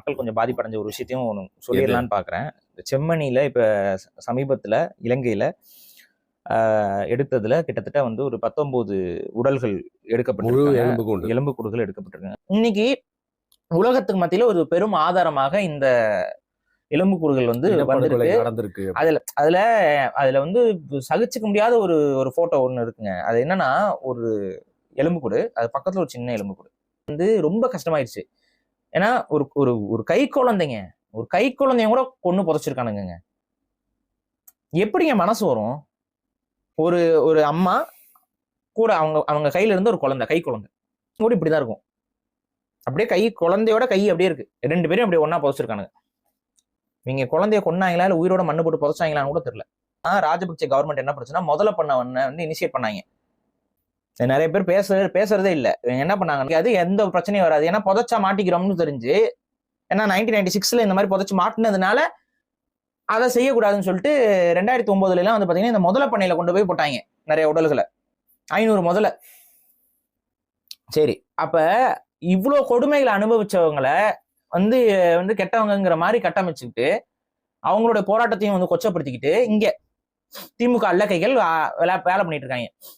மக்கள் கொஞ்சம் பாதிப்படைஞ்ச ஒரு விஷயத்தையும் சொல்லிடலான்னு பாக்குறேன். இந்த செம்மணியில இப்ப சமீபத்துல இலங்கையில எடுத்ததுல கிட்டத்தட்ட வந்து ஒரு பத்தொன்பது உடல்கள் முழு எடுக்கப்பட்டிருக்காங்க எலும்பு கூடுகள் எடுக்கப்பட்டிருக்காங்க. இன்னைக்கு உலகத்துக்கு மத்தியில ஒரு பெரும் ஆதாரமாக இந்த எலும்பு கூடுகள் வந்து நடந்திருக்கு. அதுல அதுல அதுல வந்து சகிச்சுக்க முடியாத ஒரு ஒரு போட்டோ ஒண்ணு இருக்குங்க. அது என்னன்னா ஒரு எலும்புக்கூடு அது பக்கத்துல ஒரு சின்ன எலும்புக்கூடு வந்து ரொம்ப கஷ்டமாயிருச்சு. ஏன்னா ஒரு ஒரு ஒரு கை குழந்தைங்க ஒரு கை குழந்தைங்க கூட கொண்டு புதைச்சிருக்கானுங்க எப்படிங்க மனசு வரும்? ஒரு ஒரு அம்மா கூட அவங்க அவங்க கையில இருந்து ஒரு குழந்தை கை குழந்தை. கூட இப்படிதான் இருக்கும். அப்படியே கை குழந்தையோட கை அப்படியே இருக்கு. ரெண்டு பேரும் அப்படியே ஒன்றா புதைச்சிருக்கானுங்க. நீங்க குழந்தைய கொன்னாங்களா இல்லை உயிரோட மண்ணு போட்டு புதைச்சாங்களான்னு கூட தெரியல. ஆனால் ராஜபக்சே கவர்மெண்ட் என்ன பிரச்சனை முதல்ல பண்ண வந்து இனிஷியேட் பண்ணாங்க. நிறைய பேர் பேச பேசுறதே இல்லை. என்ன பண்ணாங்க அது எந்த பிரச்சனையும் வராது. ஏன்னா புதைச்சா மாட்டிக்கிறோம்னு தெரிஞ்சு ஏன்னா நைன்டீன் நைன்டி சிக்ஸ்ல இந்த மாதிரி புதைச்சு மாட்டினதுனால அதை செய்யக்கூடாதுன்னு சொல்லிட்டு ரெண்டாயிரத்தி ஒன்பதுல எல்லாம் வந்து பாத்தீங்கன்னா இந்த முதல பண்ணையில கொண்டு போய் போட்டாங்க நிறைய உடல்களை. ஐநூறு முதல்ல சரி அப்ப இவ்வளோ கொடுமைகளை அனுபவிச்சவங்களை வந்து வந்து கெட்டவங்கிற மாதிரி கட்டமைச்சுக்கிட்டு அவங்களோட போராட்டத்தையும் வந்து கொச்சப்படுத்திக்கிட்டு இங்க திமுக அல்லக்கைகள் வேலை வேலை பண்ணிட்டு இருக்காங்க.